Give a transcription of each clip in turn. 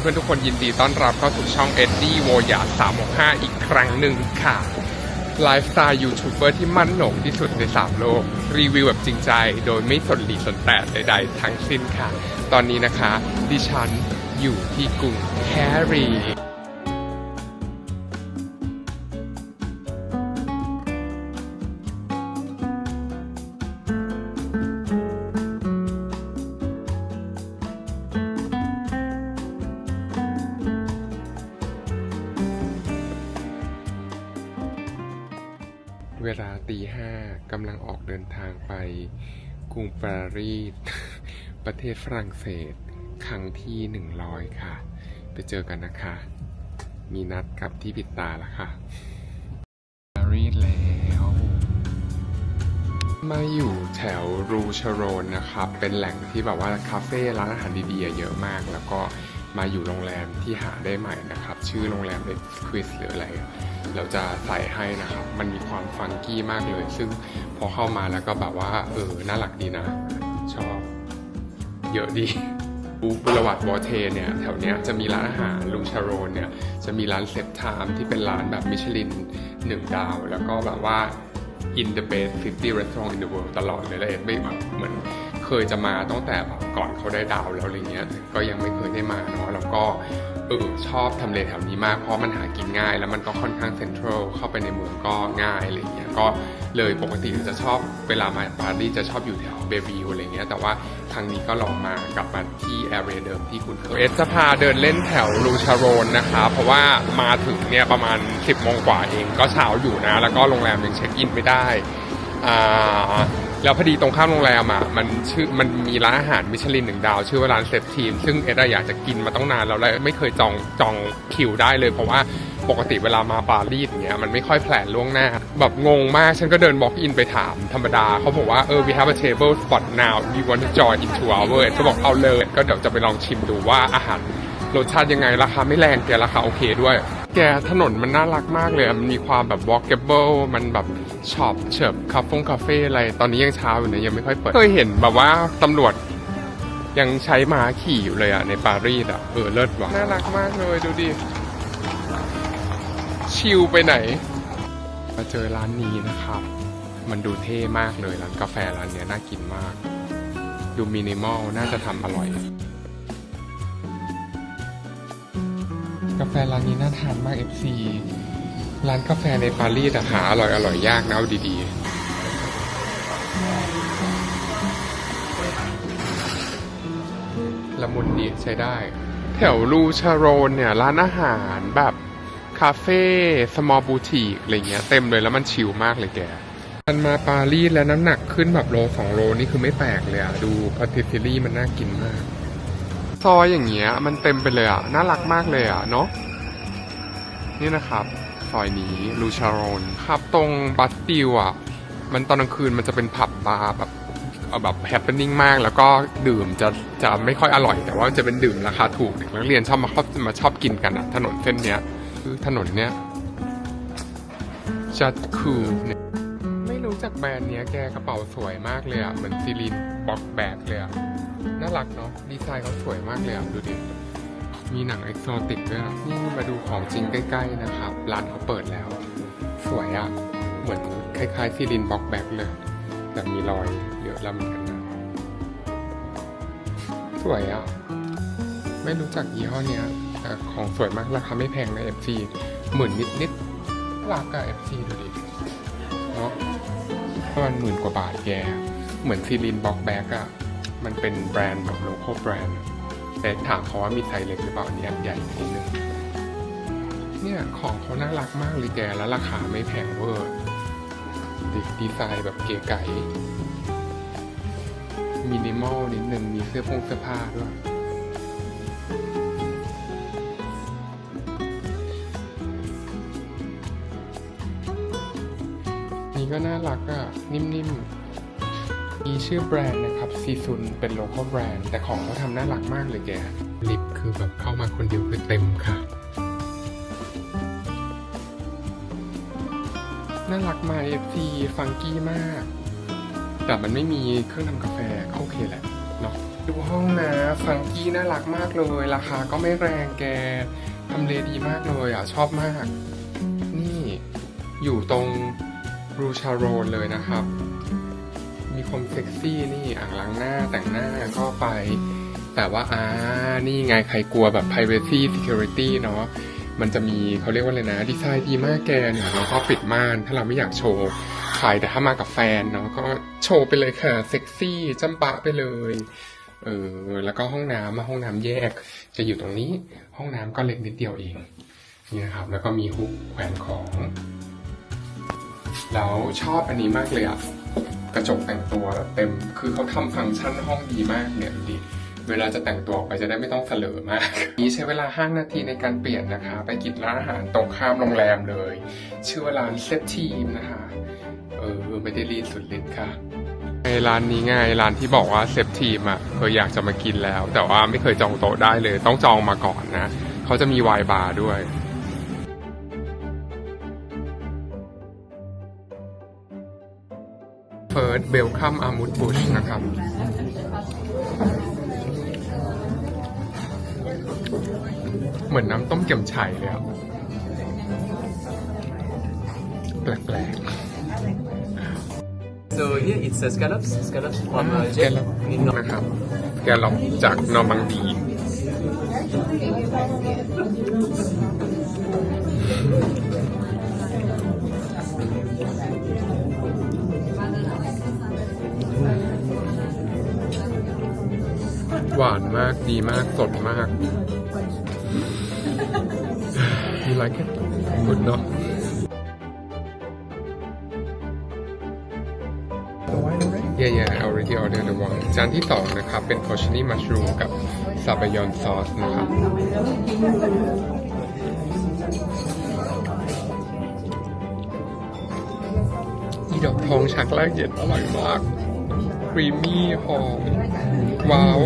เพื่อนๆทุกคนยินดีต้อนรับเข้าสู่ช่องเอ็ดดี้โวยา365 อีกครั้งหนึ่งค่ะ ไลฟ์สไตล์ยูทูบเบอร์ที่มั่นหนงที่สุดใน3โลก รีวิวแบบจริงใจ โดยไม่สนหลีสนแตดใดๆทั้งสิ้นค่ะ ตอนนี้นะคะ ดิฉันอยู่ที่กรุงแคร์ เดินทางไปกรุงปารีส ประเทศฝรั่งเศส ครั้งที่หนึ่งร้อยค่ะ ไปเจอกันนะคะ มีนัดกับที่ปิดตาแล้วค่ะ ปารีสแล้ว มาอยู่แถวรูชาโรนนะครับเป็นแหล่งที่แบบว่าคาเฟ่ร้านอาหารดีๆเยอะมาก แล้วก็ มาอยู่โรงแรมที่หาได้ใหม่นะครับ ชื่อโรงแรมเ e สควิสหรืออะไรเราจะใส่ให้นะครับ มันมีความฟังกี้มากเลย ซึ่งพอเข้ามาแล้วก็แบบว่า เออ น่ารักดีนะ ชอบ เยอะดีบูบุรวัตวอเทเนี่ยแถวเนี้ยจะมีร้านอาหารลุงชาโรนเนี่ยจะมีร้านเซฟไทม์ที่เป็นร้านแบบมิชลินหนึ่งดาว แล้วก็แบบว่า in the best 50 restaurant in the world ตลอดเลยแล้วเอ็ดไม่แบบเหมือน เคยจะมาตั้งแต่แบบก่อนเขาได้ดาวแล้วอะไรเงี้ยก็ยังไม่เคยได้มาเนาะแล้วก็เออชอบทำเลแถวนี้มากเพราะมันหากินง่าย แล้วมันก็ค่อนข้างเซ็นทรัลเข้าไปในเมืองก็ง่ายอะไรเงี้ยก็เลยปกติจะชอบเวลามาปารีสจะชอบอยู่แถวเบบิวอะไรเงี้ยแต่ว่าครั้งนี้ก็ลองมากลับมาที่แอเรียเดิมที่คุณเคยเอสจะพาเดินเล่นแถวลูชาโรนนะคะเพราะว่ามาถึงเนี่ยประมาณ 10โมงกว่าเองก็เช้าอยู่นะ แล้วก็โรงแรมยังเช็คอินไม่ได้อ่า แล้วพอดีตรงข้ามโรงแรมอะมันชื่อมันมีร้านอาหารมิชลินหนึ่งดาว ชื่อว่าร้านเซฟทีม ซึ่งเอ็ดอะอยากจะกินมาต้องนานแล้วและไม่เคยจองจองคิวได้เลยเพราะว่าปกติเวลามาปารีสอย่างเงี้ยมันไม่ค่อยแพลนล่วงหน้า แบบงงมากฉันก็เดินบล็อกอินไปถามธรรมดา เขาบอกว่าเออ we have a table spot now we want to join into our ก็บอกเอาเลย ก็เดี๋ยวจะไปลองชิมดูว่าอาหารรสชาติยังไงราคาไม่แรงแต่ราคาโอเคด้วย แกถนนมันน่ารักมากเลยอะมันมีความแบบ walkable มันแบบช็อปเฉิบคาเฟ่คาเฟ่อะไร ตอนนี้ยังเช้าอยู่นะยังไม่ค่อยเปิด เคยเห็นแบบว่าตำรวจยังใช้ม้าขี่อยู่เลยอะในปารีสอะเออเลิศว่ะ น่ารักมากเลยดูดิ ชิลไปไหน มาเจอร้านนี้นะครับ มันดูเท่มากเลยร้านกาแฟร้านเนี้ยน่ากินมาก ดูมินิมอลน่าจะทำอร่อย กาแฟร้านนี้น่าทานมาก FC ร้านกาแฟในปารีสอะหาอร่อยอร่อยยากนะเอาดีๆ ละมุนดีใช้ได้ แถวลูชาโรนเนี่ย ร้านอาหารแบบ คาเฟ่สมอลบูติกอะไรเงี้ยเต็มเลยแล้วมันชิลมากเลยแกมันมาปารีสแล้วน้ำหนักขึ้นแบบโลสองโลนี่คือไม่แปลกเลยอะดูพาติซิลี่มันน่ากินมาก ซอยอย่างเงี้ย มันเต็มไปเลยอะ น่ารักมากเลยอะเนาะนี่นะครับ ซอยนี้ลูชาโรนครับตรงบัสติลอะ มันตอนกลางคืนมันจะเป็นผับบาร์แบบแบบแฮปปี้นิ่งมาก แล้วก็ดื่มจะจะไม่ค่อยอร่อย แต่ว่าจะเป็นดื่มราคาถูกเด็กนักเรียนชอบมาชอบมาชอบกินกันอะ ถนนเส้นเนี้ยคือถนนเนี้ยจัดคูเนี่ยไม่รู้จักแบรนด์เนี้ยแกกระเป๋าสวยมากเลยอะ เหมือนซีลีนบ็อกแบกเลยอะ น่ารักเนาะดีไซน์เขาสวยมากเลยอะดูดิ มีหนังเอ็กโซติกด้วยอะนี่มาดูของจริงใกล้ ๆ นะครับ ร้านเขาเปิดแล้ว สวยอะ เหมือนคล้ายๆซีลินบ็อกแบ็กเลย แต่มีรอยเยอะล้วเหมือนกันนะ สวยอะ ไม่รู้จักยี่ห้อเนี้ยแต่ของสวยมากราคาไม่แพงนะ FC หมื่นนิดๆน่ารักอะ FC ดูดิเนาะประมาณหมื่นกว่าบาทแก เหมือนซีลินบ็อกแบ็กอะ มันเป็นแบรนด์แบบโลโก้แบรนด์แต่ถามเขาว่ามีไซส์เล็กหรือเปล่าอันนี้อันใหญ่นิดนึงเนี่ยของเขาน่ารักมากเลยแกแล้วราคาไม่แพงเวอร์ดีดีไซน์แบบเก๋ไก๋มินิมอลนิดนึงมีเสื้อผงเสื้อผ้าด้วยนี่ก็น่ารักอะนิ่มๆ มีชื่อแบรนด์นะครับซีซุนเป็นโล c a l แบรนด์ แต่ของเขาทำน่ารักมากเลยแก ลิปคือแบบเข้ามาคนเดียวคือเต็มค่ะ น่ารักมาก FC ฟังกี้มาก แต่มันไม่มีเครื่องทำกาแฟก็โอเคแหละเนาะดูห้องนะฟังกี้น่ารักมากเลย ราคาก็ไม่แรงแกทำเลดีมากเลยอะ ชอบมาก นี่อยู่ตรงรูชาโรนเลยนะครับ มีความเซ็กซี่นี่อ่างล้างหน้าแต่งหน้าก็ไป แต่ว่าอ่านี่ไงใครกลัวแบบ privacy security เนาะมันจะมีเขาเรียกว่าอะไรนะ ดีไซน์ดีมากแกเนี่ยเราก็ปิดม่าน ถ้าเราไม่อยากโชว์ใครแต่ถ้ามากับแฟนเนาะก็โชว์ไปเลยค่ะ เซ็กซี่จำปะไปเลยเออแล้วก็ห้องน้ำห้องน้ำแยก จะอยู่ตรงนี้ห้องน้ำก็เล็กนิดเดียวเองนี่นะครับ แล้วก็มีฮุกแขวนของ แล้วชอบอันนี้มากเลยอะ ระจกแต่งตัวเต็ม คือเขาทำฟังก์ชันห้องดีมากเนี่ยดูดิเวลาจะแต่งตัวออกไปจะได้ไม่ต้องเสลอมาก นี้ใช้เวลา 5 นาทีในการเปลี่ยนนะคะ ไปกินร้านอาหารตรงข้ามโรงแรมเลย ชื่อว่าร้านเซตทีมนะคะ เออไม่ได้รีดสุดฤทธิ์ค่ะไอร้านนี้ไงร้านที่บอกว่าเซฟทีมอะเคยอยากจะมากินแล้ว แต่ว่าไม่เคยจองโต๊ะได้เลย ต้องจองมาก่อนนะ เขาจะมีไวน์บาร์ด้วย ฟิร์สเบลคัมอามูดบุชนะครับ เหมือนน้ำต้มเกี่ยมไฉ่เลยอะแปลก So here it's uh, scallops, scallops ๆ from uh, แกล Jack ล็อก in Nor- นะครับ แกลล็อกจากนอร์มังดี หวานมากดีมากสดมาก You like it? Good เนอะ Yeah yeah I already ordered the one จานที่สองนะครับ เป็น porcini mushroom กับซาบายอนซอสนะครับ อีดอกทองชักแรกเย็นอร่อยมาก ครีมมี่หอม ว้าว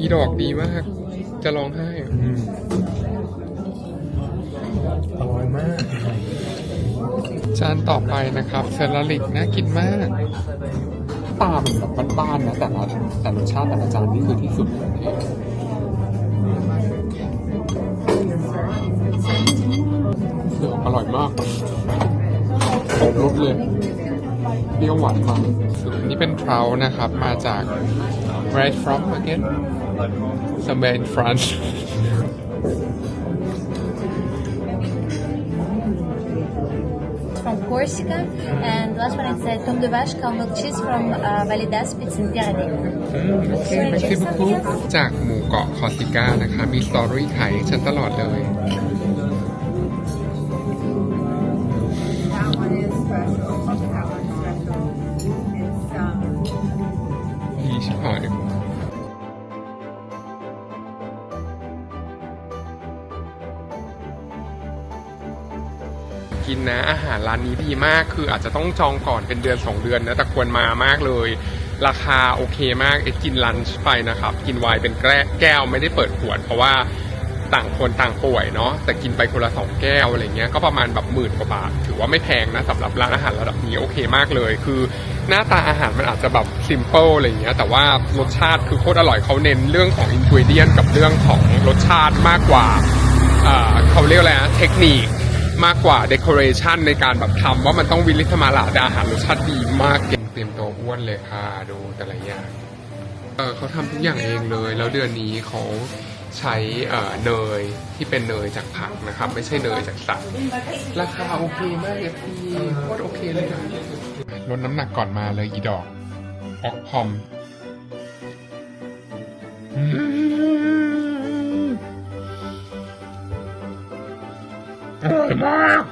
อีดอกดีมาก จะร้องไห้อืมอร่อยมาก จานต่อไปนะครับเซราลิกน่ากินมาก ตาเป็นแบบบ้านๆนะแต่ละแต่รสชาติแต่ละจานนี่คือที่สุดเลยเสืออร่อยมากครบรสเลยเปรี้ยวหวานมันส่วนอันนี้เป็นเทรานะครับ มาจาก right from again somewhere in France from Corsica, and last one is uh, Tom de Vache cow milk cheese from uh, Valley d'Aspet in Pyrénées. อืมโอเคไม่ใช่บุกจากหมู่เกาะคอร์ซิก้านะคะ มีสตอรี่ขายให้ฉันตลอดเลย กินนะ อาหารร้านนี้ดีมากคืออาจจะต้องจองก่อนเป็นเดือน2เดือนนะแต่ควรมามากเลย ราคาโอเคมากเอ็กินลันช์ไปนะครับ กินไวน์เป็นแก้วแก้วไม่ได้เปิดขวด เพราะว่าต่างคนต่างป่วยเนาะแต่กินไปคนละสองแก้วอะไรเงี้ยก็ประมาณแบบหมื่นกว่าบาท ถือว่าไม่แพงนะสำหรับร้านอาหารระดับนี้โอเคมากเลย คือหน้าตาอาหารมันอาจจะแบบซิมเปิลอะไรเงี้ยแต่ว่ารสชาติคือโคตรอร่อยเขาเน้นเรื่องของอินกิเดียนกับเรื่องของรสชาติมากกว่าเขาเรียกอะไรนะเทคนิค มากกว่าเด o r a t i o n ในการแบบทำว่ามันต้องวิลิสมาลาดอาหารรสชาติดีมากเตรียมตัวอ้วนเลยค่ะดูแต่ละอย่างเออเขาทำทุกอย่างเองเลย แล้วเดือนนี้เขาใช้เอ่อเนยที่เป็นเนยจากผักนะครับ ไม่ใช่เนยจากสัตว์ราคาโอเคมากเลยพี่โคตรโอเคเลยนะลดน้ำหนักก่อนมาเลยอีดอกออกพอม ร่อยมาก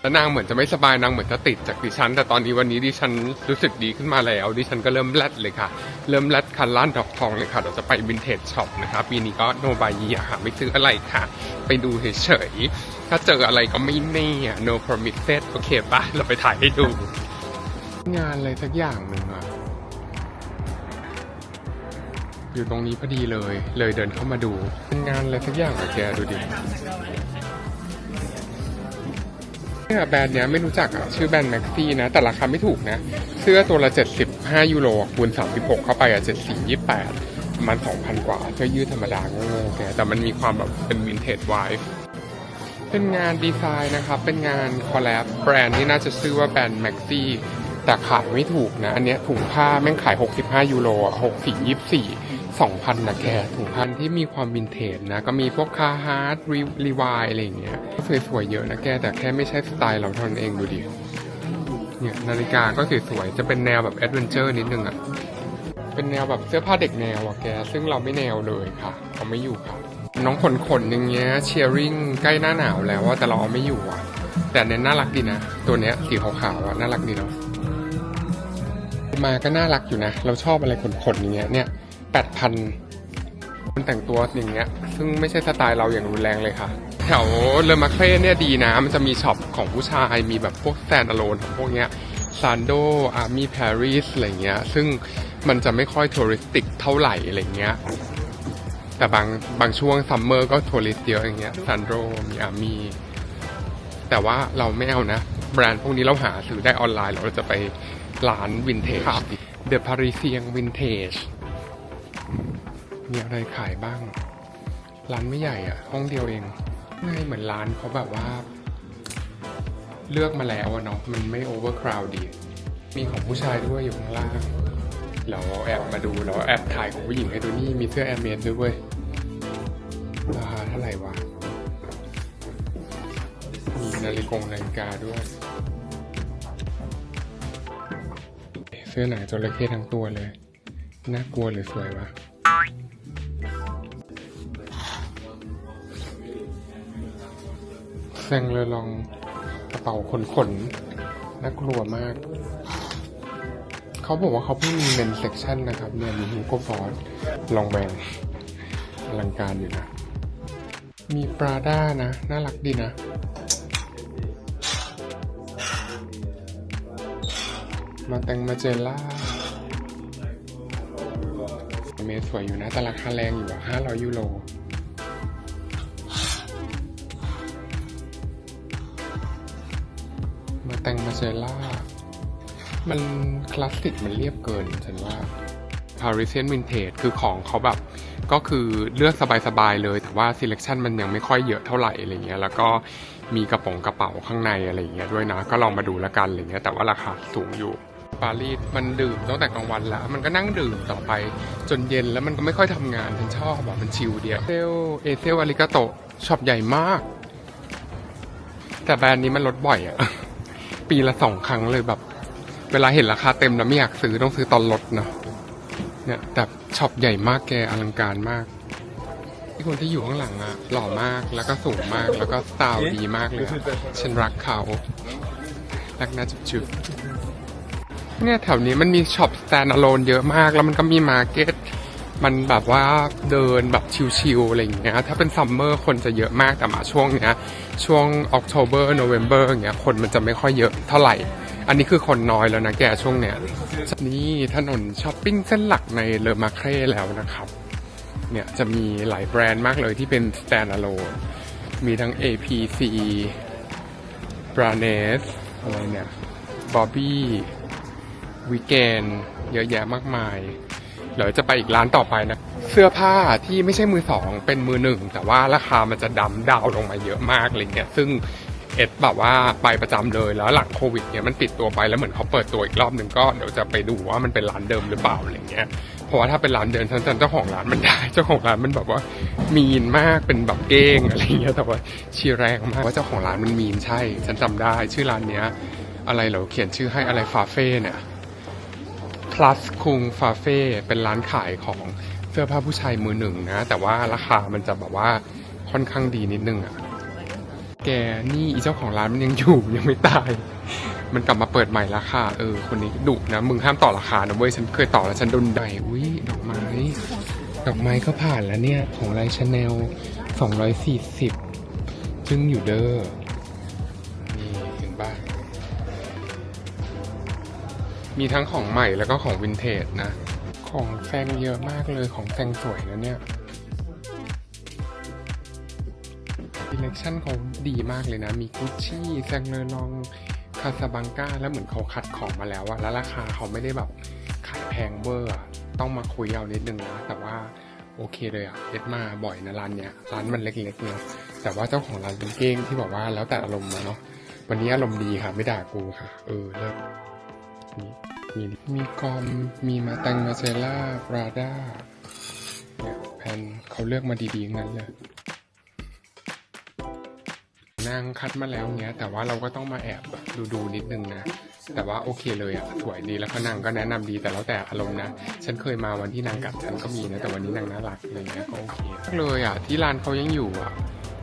แล้วนางเหมือนจะไม่สบายนางเหมือนจะติดจากดิฉัน แต่ตอนนี้วันนี้ดิฉันรู้สึกดีขึ้นมาแล้วดิฉันก็เริ่มแรดเลยค่ะ เริ่มแรดคันล้านดอกทองเลยค่ะเราจะไปวินเทจช็อปนะคะปีนี้ก็โนบายีอะค่ะไม่ซื้ออะไรค่ะ ไปดูเฉยๆถ้าเจออะไรก็ไม่แน่อ no promises โอเคปะเราไปถ่ายให้ดู งานอะไรสักอย่างหนึ่งอะ อยู่ตรงนี้พอดีเลย เลยเดินเข้ามาดูเป็นงานอะไรสักอย่างอะแกดูดิเนี่ยแบรนด์เนี้ยไม่รู้จักอะชื่อแบรนด์แม็กซี่นะ แต่ราคาไม่ถูกนะ เสื้อตัวละ 75 ยูโรคูณ 36 เข้าไปอะ74 28ประมาณ 2,000 กว่าเสื้อยืดธรรมดาโง่ๆแกแต่มันมีความแบบเป็นวินเทจไวฟ์เป็นงานดีไซน์นะครับ เป็นงานคอลแลบแบรนด์ที่น่าจะชื่อว่าแบรนด์แม็กซี่แต่ขายไม่ถูกนะ อันเนี้ยถุงผ้าแม่งขาย 65 ยูโรอะ64 24 2,000นะแกถุงพันที่มีความวินเทจนะ ก็มีพวกคาฮาร์ดรีวายอะไรอย่างเงี้ยสวยๆเยอะนะแก แต่แค่ไม่ใช่สไตล์เราเท่านั้นเองดูดิเนี่ยนาฬิกาก็สวยๆจะเป็นแนวแบบแอดเวนเจอร์นิดนึงอะ่ะเป็นแนวแบบเสื้อผ้าเด็กแนวอะแก ซึ่งเราไม่แนวเลยค่ะเอาไม่อยู่ค่ะ น้องขนขนอย่างเงี้ยเชียร์ริงใกล้หน้าหนาวแล้วว่าแต่เราเอาไม่อยู่อะแต่เน้นน่ารักดีนะ ตัวเนี้ยสีขาวๆอะน่ารักดีเนาะมาก็น่ารักอยู่นะ เราชอบอะไรขนๆอย่างเงี้ยเนี่ย แปดพันคนแต่งตัวอย่างเงี้ย ซึ่งไม่ใช่สไตล์เราอย่างรุนแรงเลยค่ะ แถวเลอมาเฟ่เนี่ยดีนะ มันจะมีช็อปของผู้ชาย มีแบบพวกแซนด์ a โลนของพวกเนี้ยซานโดอาร์มี่ปารีสอะไรเงี้ย ซึ่งมันจะไม่ค่อยทัวริสติกเท่าไหร่อะไรเงี้ย แต่บางบางช่วงซัมเมอร์ก็ทัวริสต์เยอะอย่างเงี้ยซานโดมีอาร์มี่แต่ว่าเราไม่เอานะ แบรนด์พวกนี้เราหาซื้อได้ออนไลน์เราจะไปร้านวินเทจเดอะพาริเซียงวินเทจ มีอะไรขายบ้าง ร้านไม่ใหญ่อะห้องเดียวเองง่ายเหมือนร้านเขาแบบว่า เลือกมาแล้วอะเนาะมันไม่โอเวอร์คราวดี มีของผู้ชายด้วยอยู่ข้างล่าง เราแอบมาดูเราแอบถ่ายของผู้หญิงให้ดูนี่มีเสื้อแอร์เมสด้วยเว้ยราคาเท่าไหร่วะมีนาฬิกงนาฬิกาด้วย เสื้อหนังจระเข้ทั้งตัวเลย น่ากลัวหรือสวยวะแซงเลยลองกระเป๋าขนขนน่ากลัวมาก เขาบอกว่าเขาเพิ่งมีเมนเซ็กชันนะครับเนี่ยมีฮิวโกฟอร์ดลองแบงอลังการอยู่นะ มีปราด้านะ น่ารักดีนะมาแตงมาเจล่า เมสวยอยู่นะ แต่ราคาแรงอยู่อะ500ยูโรมาแตงมาเจล่า มันคลาสสิกมันเรียบเกินฉันว่า Parisian Vintage คือของเขาแบบ ก็คือเลือกสบายๆเลย แต่ว่า selection มันยังไม่ค่อยเยอะเท่าไหร่อะไรเงี้ย แล้วก็มีกระป๋องกระเป๋าข้างในอะไรเงี้ยด้วยนะ ก็ลองมาดูแล้วกันอะไรเงี้ย แต่ว่าราคาสูงอยู่ ปารีสมันดื่มตั้งแต่กลางวันแล้วมันก็นั่งดื่มต่อไปจนเย็นแล้วมันก็ไม่ค่อยทำงานฉันชอบแบบมันชิลเดียวเซลเอเซลอาริกาโตช็อปใหญ่มาก แต่แบรนด์นี้มันลดบ่อยอะปีละสองครั้งเลยแบบ เวลาเห็นราคาเต็มแล้วไม่อยากซื้อต้องซื้อตอนลดเนาะเนี่ยแต่ช็อปใหญ่มากแกอลังการมากที่คนที่อยู่ข้างหลังอะหล่อมากแล้วก็สูงมากแล้วก็สไตล์ดีมากเลยฉันรักเขารักน่จุบจุบ เนี่ยแถวนี้มันมีช็อปสแตนด์อะโลนเยอะมาก แล้วมันก็มีมาร์เก็ต มันแบบว่าเดินแบบชิลๆอะไรอย่างเงี้ย ถ้าเป็นซัมเมอร์คนจะเยอะมาก แต่มาช่วงเนี้ย ช่วงออกโ o เบอร์โนเวมเบอร์อย่างเงี้ย คนมันจะไม่ค่อยเยอะเท่าไหร่ อันนี้คือคนน้อยแล้วนะแกช่วงเนี้ย นี่ถนนช้อปปิ้งเส้นหลักในเลอมาเครแล้วนะครับ เนี่ยจะมีหลายแบรนด์มากเลยที่เป็น standalone มีทั้ง APC b r a n e s อะไรเนี่ย Bobby w e e k e n d เยอะแยะมากมายเดี๋ยวจะไปอีกร้านต่อไปนะ เสื้อผ้าที่ไม่ใช่มือสองเป็นมือหนึ่ง แต่ว่าราคามันจะดำดาวลงมาเยอะมากอะไรเงี้ยซึ่งเอ็ดแบบว่าไปประจำเลยแล้วหลังโควิดเนี่ยมันปิดตัวไปแล้วเหมือนเขาเปิดตัวอีกรอบหนึ่งก็เดี๋ยวจะไปดูว่ามันเป็นร้านเดิมหรือเปล่าอะไรเงี้ยเพราะว่าถ้าเป็นร้านเดิมฉันจำเจ้าของร้านมันได้เจ้าของร้านมันแบบว่ามีนมากเป็นแบบเก้งอะไรเงี้ยแต่ว่าชียร์แรงมากว่าเจ้าของร้านมันมีนใช่ ฉันจำได้ ชื่อร้านเนี้ยอะไรเหรอเขียนชื่อให้อะไรฟาเฟ่เนี่ย plus คุงฟาเฟ่เป็นร้านขายของเสื้อผ้าผู้ชายมือหนึ่งนะ แต่ว่าราคามันจะแบบว่าค่อนข้างดีนิดนึงอะ่ะแกนี่อีเจ้าของร้านมันยังอยู่ยังไม่ตาย มันกลับมาเปิดใหม่ราคาเออคนนี้ดุนะมึงห้ามต่อราคานะเว้ยฉันเคยต่อแล้วฉันโดนได้อุ้ยดอกไม้ ดอกไม้ก็ผ่านแล้วเนี่ย ของไลชาแนลสองร้อยสี่สิบซึ่งอยู่เด้อ มีทั้งของใหม่แล้วก็ของวินเทจนะ ของแซงเยอะมากเลยของแซงสวยนะเนี่ยอิเล็กชันเขาดีมากเลยนะ มีกุชชี่แซงเลอลองคาซาบังกาแล้วเหมือนเขาคัดของมาแล้วอะแล้วราคาเขาไม่ได้แบบขายแพงเวอร์ต้องมาคุยเอานิดนึงนะแต่ว่าโอเคเลยอะเอ็ดมาบ่อยนะร้านเนี้ยร้านมันเล็กๆเนาะแต่ว่าเจ้าของร้านเป็นเก้งที่บอกว่าแล้วแต่อารมณ์นะเนาะวันนี้อารมณ์ดีค่ะ ไม่ด่ากูค่ะ เออเลิก มีมีมีกอม มีมาตังมาเซล่าปราด้าเนี่ยแผ่นเขาเลือกมาดีๆงั้นเลยนางคัดมาแล้วเงี้ย แต่ว่าเราก็ต้องมาแอบดูดูนิดนึงนะ แต่ว่าโอเคเลยอะสวยดีแล้วก็นางก็แนะนำดีแต่แล้วแต่อารมณ์นะ ฉันเคยมาวันที่นางกัดฉันก็มีนะ แต่วันนี้นางน่ารักอะไรเงี้ยก็โอเคเลยอะที่ร้านเขายังอยู่อะ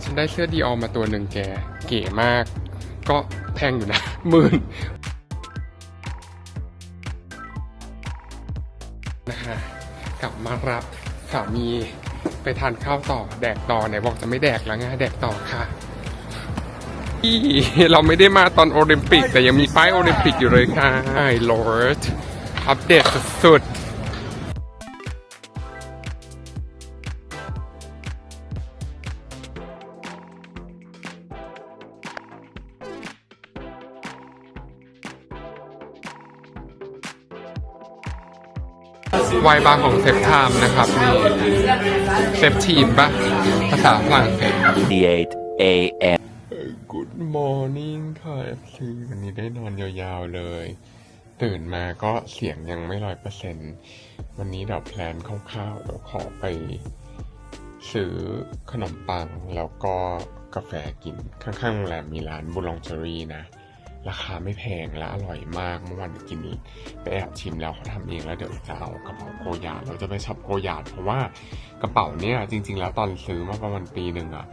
ฉันได้เสื้อดีออมาตัวหนึ่งแก เก๋มาก ก็แพงอยู่นะหมื่น นะฮะกลับมารับสามีไปทานข้าวต่อแดกต่อไหนบอกจะไม่แดกแล้วไงแดกต่อค่ะอีเราไม่ได้มาตอนโอลิมปิก แต่ยังมีป้ายโอลิมปิกอยู่เลยค่ะไอ้ลอร์ดอัปเดตสุดๆ วายบาร์ของเซฟไทม์นะครับนี่เซฟทีมปะภาษาฝรั่งเศส 8 a.m. Good morning ค่ะ FC วันนี้ได้นอนยาวๆเลย ตื่นมาก็เสียงยังไม่ร้อยเปอร์เซ็นต์วันนี้เดี๋ยวแพลนคร่าวๆเดี๋ยวขอไปซื้อขนมปังแล้วก็กาแฟกินข้างๆโรงแรมมีร้านบุลองเจอรี่นะ ราคาไม่แพงและอร่อยมากเมื่อวานกินไปแอบชิมแล้วเขาทำเองแล้วเดี๋ยวจะเอากระเป๋าโกยาดเราจะไปช็อปโกยาดเพราะว่ากระเป๋าเนี่ยจริง ๆ แล้วตอนซื้อมาประมาณปีหนึ่งอะ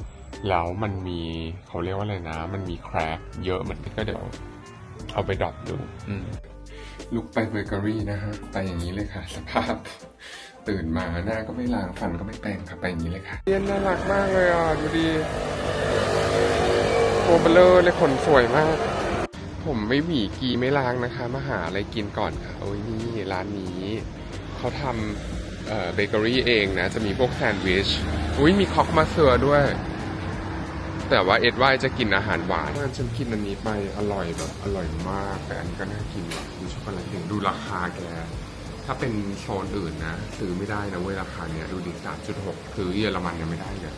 แล้วมันมีเขาเรียกว่าอะไรนะ มันมีแครกเยอะเหมือนกันก็เดี๋ยวเอาไปดรอปดูอืมลุกไปเบเกอรี่นะฮะไปอย่างนี้เลยค่ะ สภาพตื่นมาหน้าก็ไม่ล้างฟันก็ไม่แปรงค่ะไปอย่างนี้เลยค่ะเรียนน่ารักมากเลยอะดูดีโอเบลเลอร์เลยขนสวยมาก ผมไม่หวีกีไม่ล้างนะคะ มาหาอะไรกินก่อนค่ะ โอ้ยนี่ร้านนี้ เขาทำเบเกอรี่เองนะ จะมีพวกแซนด์วิช อุ้ยมีคอกมาเสือด้วย แต่ว่าเอ็ดว่าจะกินอาหารหวานฉันกินอันนี้ไปอร่อยแบบอร่อยมาก แต่อันนี้ก็น่ากินว่ะดูช็อกโกแลตเองดูราคาแก ถ้าเป็นโซนอื่นนะ ซื้อไม่ได้นะเว้ยราคาเนี้ยดูดิสามจุดหกคือเยอรมันยังไม่ได้เลย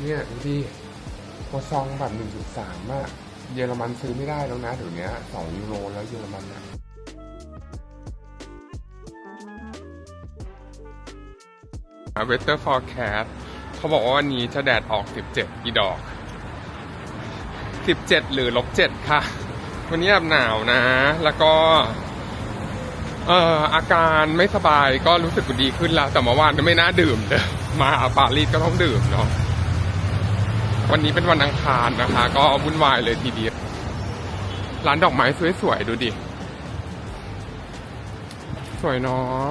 เนี่ยดูดิพอซองแบบหนึ่งจุดสามอะเยอรมันซื้อไม่ได้แล้วนะเดี๋ยวนี้สองยูโรแล้วเยอรมันอะเวเตอร์ฟอร์แคสเขาบอกว่าวันนี้จะแดดออก 17อีดอก 17 หรือลบ7ค่ะ วันนี้แบบหนาวนะ แล้วก็เอ่ออาการไม่สบายก็รู้สึกดีขึ้นแล้ว แต่เมื่อวานก็ไม่น่าดื่มเลยมาปารีสก็ต้องดื่มเนาะ วันนี้เป็นวันอังคารนะคะ ก็วุ่นวายเลยทีเดียว ร้านดอกไม้สวยๆ ดูดิ สวยเนาะ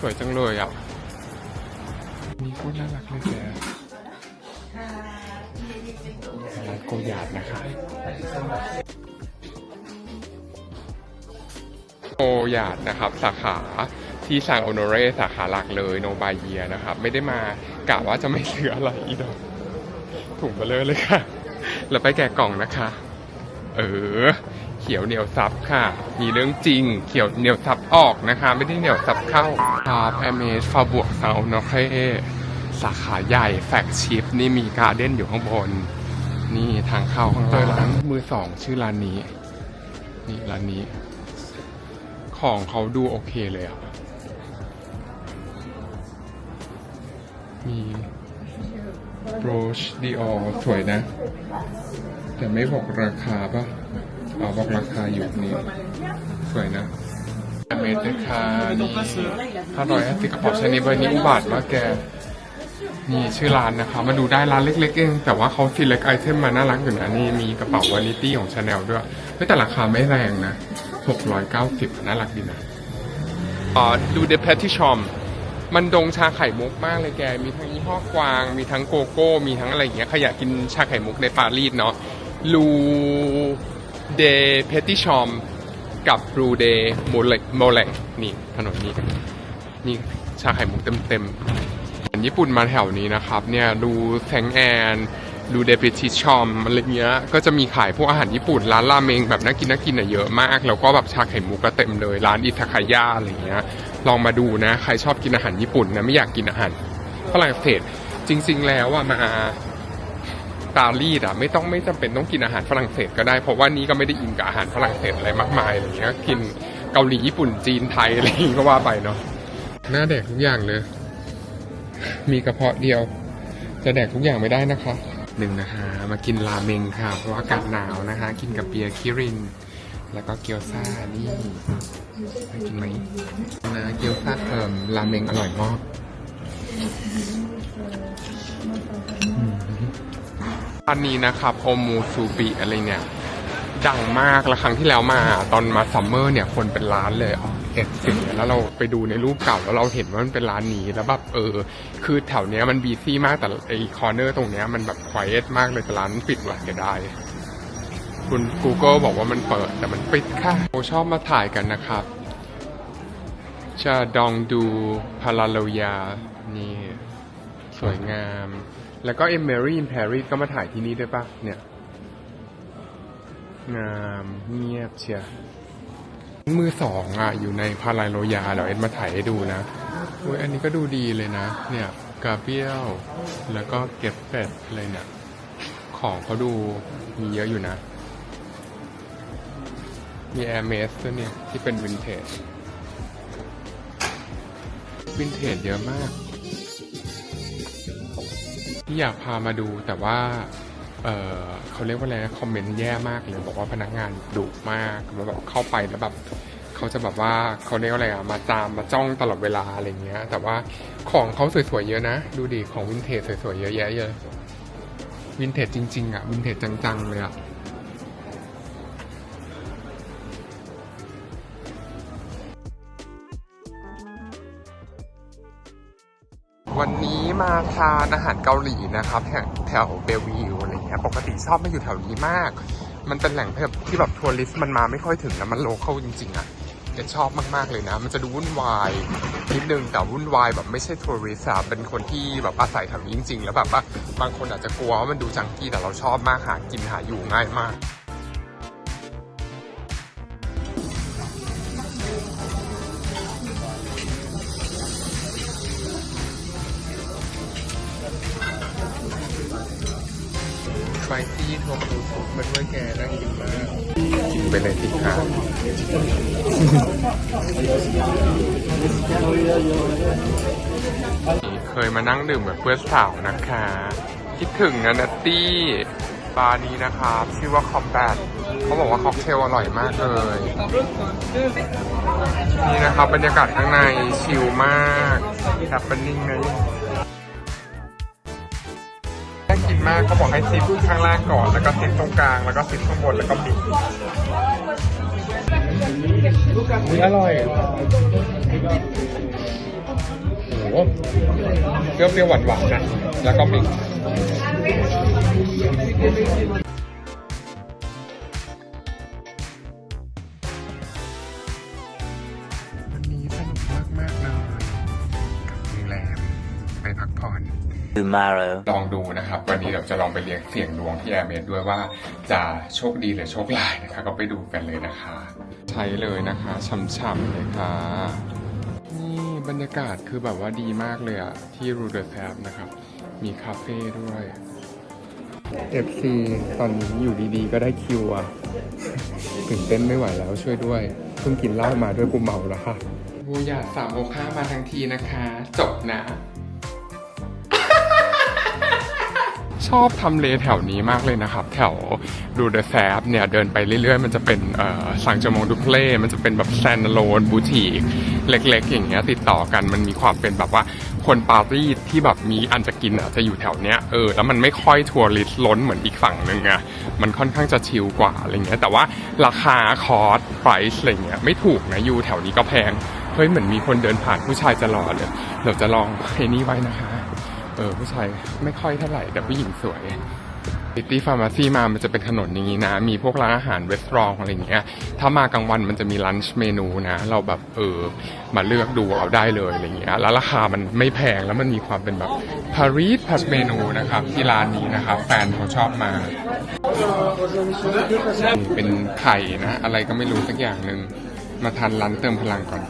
สวยจังเลยอะนี่ก็น่ารักเลยแกร้านโกยาดนะคะโกยาดนะครับ สาขาที่ซางโอโนเรสาขาหลักเลยโนบาเยียนะครับ ไม่ได้มา กะว่าจะไม่ซื้ออะไรอีดอกถุงเบลเลอเลยค่ะ แล้วไปแกะกล่องนะคะ เออ เขียวเหนียวซับค่ะ มีเรื่องจริง เขียวเหนียวซับออกนะคะ ไม่ได้เหนียวซับเข้าคาแพเมสฟาบวกเซาโนเคสาขาใหญ่แฟกชิปนี่มีการ์เด้นอยู่ข้างบน นี่ทางเข้าข้างล่างร้านมือสองชื่อร้านนี้ นี่ร้านนี้ ของเขาดูโอเคเลยอะ มีโบรชดีออสวยนะ แต่ไม่บอกราคาป่ะเอาบอกราคาอยู่นี่สวยนะเมตรค่ะนี่ห้าร้อยห้าสิบกระเป๋าชนิดเบนี้อุบาทมากแกนี่ชื่อร้านนะคะ มาดูได้ร้านเล็กๆเอง แต่ว่าเขาซีเล็กไอเทมมาน่ารักอยู่นะนี่มีกระเป๋าวานิตี้ของชาแนลด้วยเฮ้ยแต่ราคาไม่แรงนะ690น่ารักดีนะอ่าดูเด p พ t ที่ชอม มันดงชาไข่มุกมากเลยแก มีทั้งยี่ห้อกวาง มีทั้งโกโก้ มีทั้งอะไรอย่างเงี้ยใครอยากกินชาไข่มุกในปารีสเนาะ ลูเดเพติชอม กับรูเดโมเลกโมเลกนี่ถนนนี้ นี่ชาไข่มุกเต็มๆญี่ปุ่นมาแถวนี้นะครับ เนี่ยดูแซงแอนดูเดปิชิชอมอะไรเงี้ย ก็จะมีขายพวกอาหารญี่ปุ่น ร้านราเมงแบบน่ากินน่ากินอะเยอะมาก แล้วก็แบบชาไข่มุกก็เต็มเลย ร้านอิซากายะอะไรเงี้ย ลองมาดูนะ ใครชอบกินอาหารญี่ปุ่นนะไม่อยากกินอาหารฝรั่งเศสจริง ๆ แล้วอะมาปารีสอะไม่ต้องไม่จำเป็นต้องกินอาหารฝรั่งเศสก็ได้ เพราะว่านี่ก็ไม่ได้อินกับอาหารฝรั่งเศสอะไรมากมายอะไรเงี้ยกินเกาหลีญี่ปุ่นจีนไทยอะไรก็ว่าไปเนาะน่าแดกทุกอย่างเลย มีกระเพาะเดียว จะแดกทุกอย่างไม่ได้นะคะหนึ่งนะคะมากินราเมงค่ะ เพราะว่าอากาศหนาวนะคะ กินกับเบียร์คิริน แล้วก็เกี๊ยวซ่านี่ ไปกินไหมนะเกี๊ยวซ่าเอ่มราเมงอร่อยมากอันนี้นะครับโอมูซูบิอะไรเนี่ยดังมากแล้วครั้งที่แล้วมาตอนมาซัมเมอร์เนี่ยคนเป็นร้านเลยเอ็ดสิบแล้วเราไปดูในรูปเก่าแล้วเราเห็นว่ามันเป็นร้านนี้แล้วแบบเออ คือแถวเนี้ยมันบีซี่มากแต่ไอคอร์เนอร์ตรงเนี้ยมันแบบควายเอมากเลยแต่ร้านปิดว่ะเสียดาย คุณ Google บอกว่ามันเปิดแต่มันปิดค่ะโอชอบมาถ่ายกันนะครับจะดองดูพาราโลยา นี่ สวยงาม แล้วก็เอมเมอรี่อินปารีสก็มาถ่ายที่นี่ด้วยปะเนี่ย งามเงียบเชียมือสองอะ อยู่ในพาราโลยาเดี๋ยวเอ็ดมาถ่ายให้ดูนะโอ้ยอันนี้ก็ดูดีเลยนะ เนี่ยกาเบียลแล้วก็เก็บเป็ดอะไรเนี่ย ของเขาดูมีเยอะอยู่นะ มีแอร์เมสด้วยเนี่ย ที่เป็นวินเทจ วินเทจเยอะมาก ที่อยากพามาดูแต่ว่า เออเขาเรียกว่าอะไรนะคอมเมนต์แย่มากเลย บอกว่าพนักงานดุมากแล้วแบบเข้าไปแล้วแบบเขาจะแบบว่าเขาเรียกว่าอะไรอะมาตามมาจ้องตลอดเวลาอะไรเงี้ย แต่ว่าของเขาสวยๆเยอะนะ ดูดิของวินเทจสวยๆเยอะแยะเลยอะวินเทจจริงๆอะวินเทจจังๆเลยอะ วันนี้มาทานอาหารเกาหลีนะครับ แถวเบลวิวอะไรเงี้ยปกติชอบมาอยู่แถวนี้มาก มันเป็นแหล่งแบบที่แบบทัวริสต์มันมาไม่ค่อยถึงนะมันโลเคอลจริงๆอะเอ็ดชอบมากๆเลยนะ มันจะดูวุ่นวายนิดนึงแต่วุ่นวายแบบไม่ใช่ทัวริสต์อะเป็นคนที่แบบอาศัยแถวนี้จริงๆ แล้วแบบว่าบางคนอาจจะกลัวว่ามันดูจังกี้แต่เราชอบมากหากินหาอยู่ง่ายมาก มาด้วยแกน่ากินมากินไปเลยสิคะเคยมานั่งดื่มกับเพื่อนสาวนะคะ คิดถึงนะนัตตี้บาร์นี้นะครับชื่อว่าคอมแบทเขาบอกว่าค็อกเทลอร่อยมากเลย นี่นะครับบรรยากาศข้างในชิลมากแฮปปี้นิ่งเลย น่ากินมากเขาบอกให้ซิปข้างล่างก่อน แล้วก็ซิปตรงกลาง แล้วก็ซิปข้างบน แล้วก็ปิดอุ๊ยอร่อยโอ้โหเปรี้ยวๆหวานๆนะ แล้วก็บิด Tomorrow. ลองดูนะครับ วันนี้เราจะลองไปเลี้ยงเสี่ยงดวงที่แอร์เมดด้วยว่าจะโชคดีหรือโชคร้ายนะคะ ก็ไปดูกันเลยนะคะ ใช้เลยนะคะช่ำๆเลยค่ะ นี่บรรยากาศคือแบบว่าดีมากเลยอะที่รูเดอร์แซฟนะครับ มีคาเฟ่ด้วย FC ตอนนี้อยู่ดีๆ ก็ได้คิวอะตื่นเต้นไม่ไหวแล้วช่วยด้วยเพิ่งกินเหล้ามาด้วยกูเมาแล้วค่ะบูอยากสามโมค่ามาทั้งทีนะคะ จบนะ ชอบทำเลแถวนี้มากเลยนะครับ แถวดูเดอะแซฟเนี่ยเดินไปเรื่อยๆ มันจะเป็นเอ่อสังจมงดูเพลมันจะเป็นแบบแซนโลนบูติกเล็กๆ อย่างเงี้ยติดต่อกันมันมีความเป็นแบบว่าคนปารีสที่แบบมีอันจะกินอะจะอยู่แถวเนี้ยเออแล้วมันไม่ค่อยทัวริสล้นเหมือนอีกฝั่งหนึ่งอะมันค่อนข้างจะชิลกว่าอะไรเงี้ยแต่ว่าราคาคอร์สไพรซ์อะไรเงี้ยไม่ถูกนะอยู่แถวนี้ก็แพงเฮ้ยเหมือนมีคนเดินผ่านผู้ชายจะรอเลยเดี๋ยวจะลองไอ้นี่ไว้นะคะ ออผู้ชายไม่ค่อยเท่าไหร่แต่ผู้หญิงสวยซิตี้ฟาร์มาซีมา มันจะเป็นถนนอย่างนี้นะ มีพวกร้านอาหารเวสตรองอะไรอย่างเงี้ย ถ้ามากลางวันมันจะมีลันช์เมนูนะ เราแบบเออ มาเลือกดูเอาได้เลยอะไรเงี้ย แล้วราคามันไม่แพงแล้วมันมีความเป็นแบบปารีสพัสเมนูนะครับ ที่ร้านนี้นะครับ แฟนเขาชอบมา เป็นไข่นะ อะไรก็ไม่รู้สักอย่างหนึ่ง มาทานร้านเติมพลังก่อน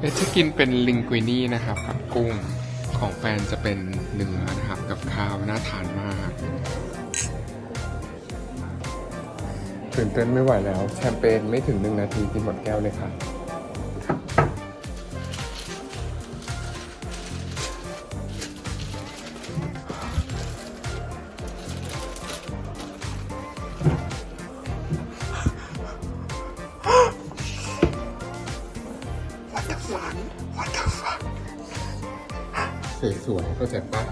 เอะจะกินเป็นลิงกุินี่นะครับกับกุ้ง ของแฟนจะเป็นเนื้อนะครับกับข้าวน่าทานมากตื่นเต้นไม่ไหวแล้ว แชมเปญไม่ถึงหนึ่งนาทีกินหมดแก้วเลยค่ะ สวยๆเข้าใจปะ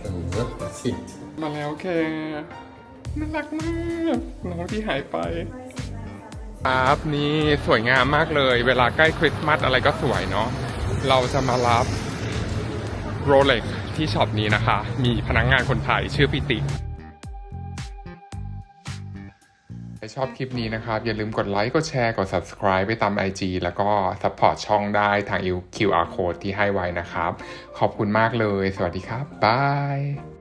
เออสิมาแล้วแกน่ารักมากน้องที่หายไปครับนี่สวยงามมากเลย เวลาใกล้คริสต์มาสอะไรก็สวยเนาะเราจะมารับโรเล็กที่ช็อปนี้นะคะ มีพนักงงานคนไทยชื่อปิติ ชอบคลิปนี้นะครับ อย่าลืมกดไลค์ กดแชร์ กด subscribe ไปตาม IG แล้วก็ support ช่องได้ทาง QR code ที่ให้ไว้นะครับ ขอบคุณมากเลย สวัสดีครับบาย